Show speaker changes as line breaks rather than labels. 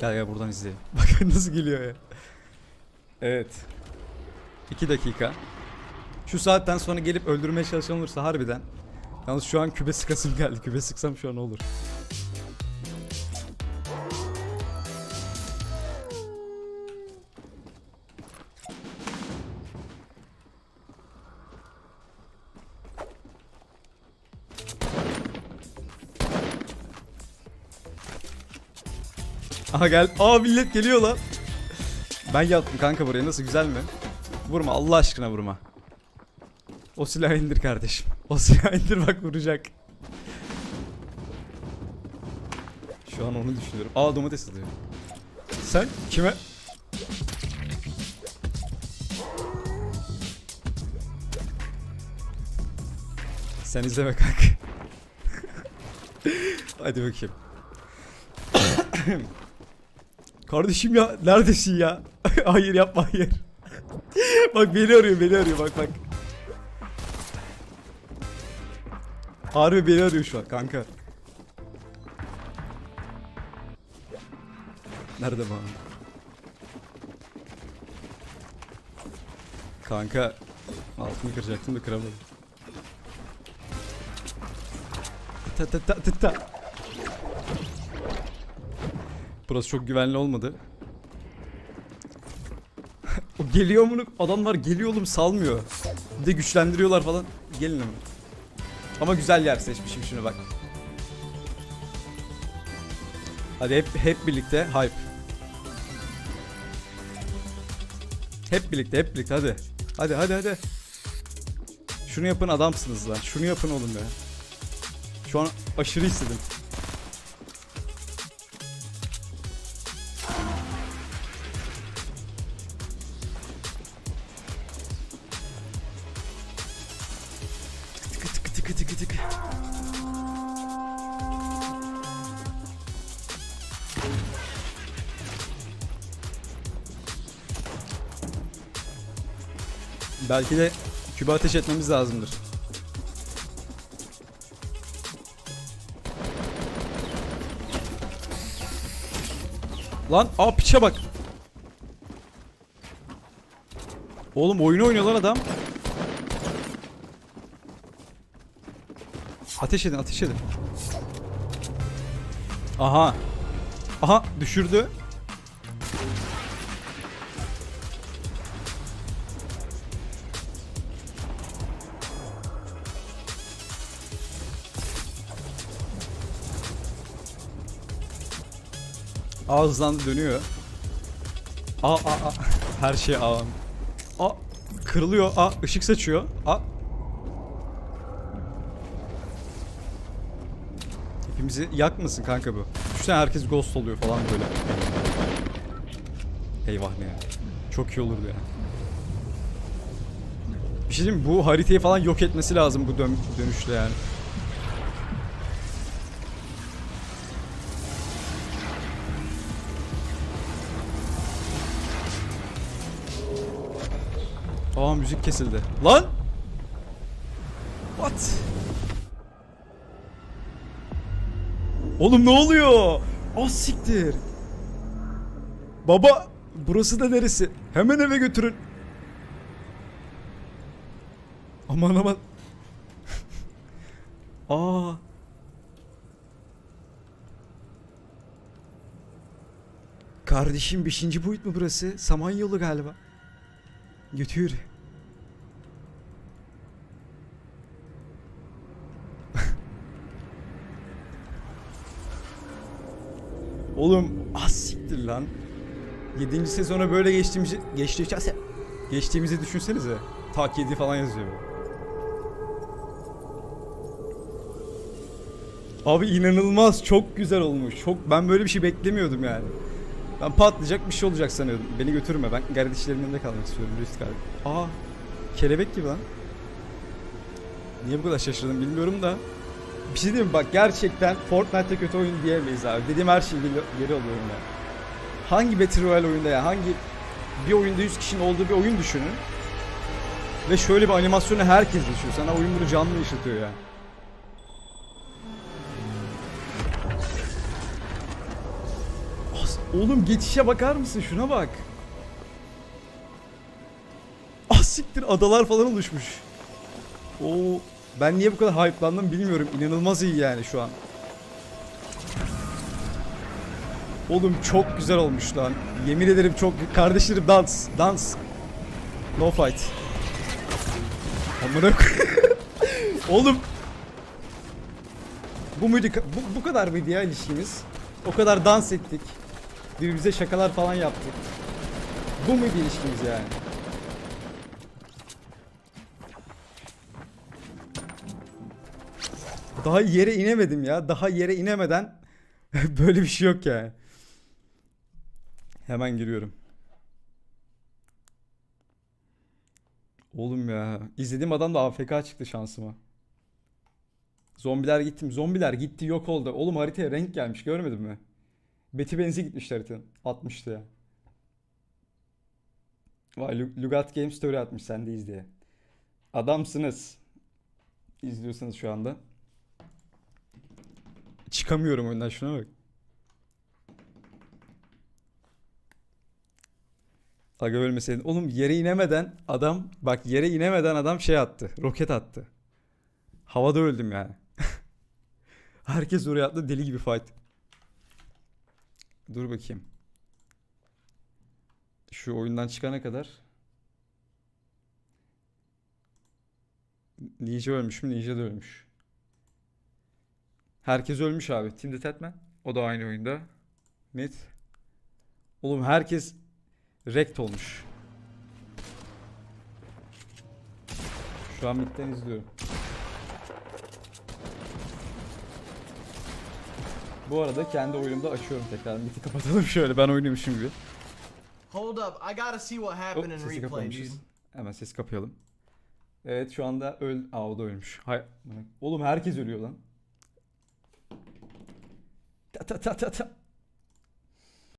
Gel gel buradan izleyelim. Bakın nasıl geliyor ya. Evet. 2 dakika. Şu saatten sonra gelip öldürmeye çalışan olursa harbiden. Yalnız şu an kübe sıkasım geldi. Kübe sıksam şu an olur. Aha gel. Aa millet geliyor lan. Ben yattım kanka buraya. Nasıl güzel mi? Vurma Allah aşkına vurma. O silahı indir kardeşim. O silahı indir bak vuracak. Şu an onu düşünüyorum. Aa domates atıyor. Sen kime? Sen izleme kanka. Hadi bakayım. Kardeşim ya neredesin ya? hayır yapma hayır. bak beni arıyor beni arıyor bak bak. Harbi beni arıyor şu an kanka. Nerede bu? adam? Kanka altını kıracaktım da kıramadım. Ta ta ta ta ta. Burası çok güvenli olmadı. o geliyor mu? Adamlar geliyor oğlum salmıyor. Bir de güçlendiriyorlar falan. Gelin ama. Ama güzel yer seçmişim şunu bak. Hadi hep hep birlikte hype. Hep birlikte hep birlikte hadi. Hadi hadi hadi. Şunu yapın adamsınız lan. Şunu yapın oğlum ya. Şu an aşırı istedim. Tıkı tıkı tıkı. Belki de kübe ateş etmemiz lazımdır. Lan aa piçe bak. Oğlum oyunu oynuyor lan adam. Ateş edin ateş edin. Aha. Aha düşürdü. Aa hızlandı dönüyor. Aa aa aa. Her şey aa. Aa kırılıyor. Aa ışık saçıyor. Aa. Hepimizi yakmasın kanka bu. Düşünsene herkes ghost oluyor falan böyle. Eyvah ne ya. Çok iyi olurdu ya. Bir şey diyeyim? Bu haritayı falan yok etmesi lazım bu dön dönüşle yani. Aa müzik kesildi. Lan! What? Oğlum ne oluyor? Ah siktir. Baba burası da neresi? Hemen eve götürün. Aman aman. Aa. Kardeşim 5. boyut mu burası? Samanyolu galiba. Götür. Oğlum az siktir lan. 7. sezona böyle geçtiğimizi geçtiğimizi geçtiğimizi düşünsenize. Tak 7 falan yazıyor. Abi inanılmaz çok güzel olmuş. Çok ben böyle bir şey beklemiyordum yani. Ben patlayacak bir şey olacak sanıyordum. Beni götürme. Ben kardeşlerimin yanında kalmak istiyorum. Risk abi. Aa, kelebek gibi lan. Niye bu kadar şaşırdım bilmiyorum da. Bir şey diyeyim mi? bak gerçekten Fortnite'te kötü oyun diyemeyiz abi. Dediğim her şey geri, alıyorum ya. Hangi Battle Royale oyunda ya hangi bir oyunda 100 kişinin olduğu bir oyun düşünün. Ve şöyle bir animasyonu herkes yaşıyor. Sana oyun bunu canlı yaşatıyor ya. As- Oğlum geçişe bakar mısın? Şuna bak. Ah siktir adalar falan oluşmuş. Oo ben niye bu kadar hype'landım bilmiyorum. İnanılmaz iyi yani şu an. Oğlum çok güzel olmuş lan. Yemin ederim çok kardeşlerim dans, dans. No fight. Amına Oğlum bu muydu? Bu, bu kadar mıydı ya ilişkimiz? O kadar dans ettik. Birbirimize şakalar falan yaptık. Bu muydu ilişkimiz yani? Daha yere inemedim ya. Daha yere inemeden böyle bir şey yok yani. Hemen giriyorum. Oğlum ya. izlediğim adam da AFK çıktı şansıma. Zombiler gittim. Zombiler gitti yok oldu. Oğlum haritaya renk gelmiş görmedin mi? Beti benzi gitmiş haritanın. Atmıştı ya. Vay Lu- Lugat Game Story atmış sen de izle. Adamsınız. İzliyorsanız şu anda. Çıkamıyorum oyundan şuna bak. Aga ölmeseydin. Oğlum yere inemeden adam bak yere inemeden adam şey attı. Roket attı. Havada öldüm yani. Herkes oraya attı deli gibi fight. Dur bakayım. Şu oyundan çıkana kadar. Ninja ölmüş mü? Ninja da ölmüş. Herkes ölmüş abi. Team Deathmatch. O da aynı oyunda. Net. Oğlum herkes rekt olmuş. Şu an midden izliyorum. Bu arada kendi oyunumda açıyorum tekrar. Mid'i kapatalım şöyle ben oynuyormuşum gibi.
Hold up, I gotta see what happened in replay, dude.
Hemen sesi kapayalım. Evet şu anda öl... Aa o da ölmüş. Hay... Oğlum herkes ölüyor lan. Ta ta ta ta ta.